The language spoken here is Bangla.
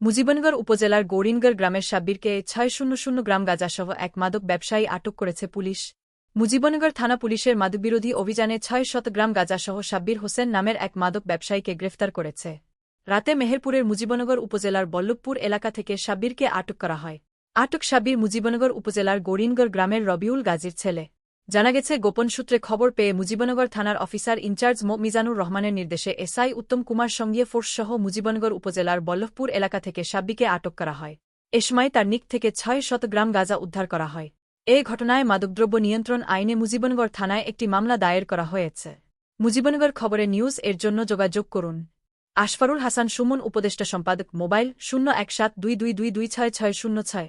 মুজিবনগর উপজেলার গৌরিনগর গ্রামের সাব্বিরকে ছয় শূন্য শূন্য গ্রাম গাঁজাসহ এক মাদক ব্যবসায়ী আটক করেছে পুলিশ। মুজিবনগর থানা পুলিশের মাদকবিরোধী অভিযানে ছয় শত গ্রাম গাঁজাসহ সাব্বির হোসেন নামের এক মাদক ব্যবসায়ীকে গ্রেফতার করেছে। রাতে মেহেরপুরের মুজিবনগর উপজেলার বল্লভপুর এলাকা থেকে সাব্বিরকে আটক করা হয়। আটক সাব্বির মুজিবনগর উপজেলার গৌরিনগর গ্রামের রবিউল গাজীর ছেলে। জানা গেছে, গোপন সূত্রে খবর পেয়ে মুজিবনগর থানার অফিসার ইনচার্জ মো মিজানুর রহমানের নির্দেশে এসআই উত্তম কুমার সঙ্গীয় ফোর্সসহ মুজিবনগর উপজেলার বল্লভপুর এলাকা থেকে সাব্বিকে আটক করা হয়। এসময় তার নিক থেকে ছয় শত গ্রাম গাঁজা উদ্ধার করা হয়। এ ঘটনায় মাদকদ্রব্য নিয়ন্ত্রণ আইনে মুজিবনগর থানায় একটি মামলা দায়ের করা হয়েছে। মুজিবনগর খবরে নিউজ এর জন্য যোগাযোগ করুন। আশফারুল হাসান সুমন, উপদেষ্টা সম্পাদক, মোবাইল শূন্য এক সাত দুই দুই দুই দুই ছয় ছয় শূন্য ছয়।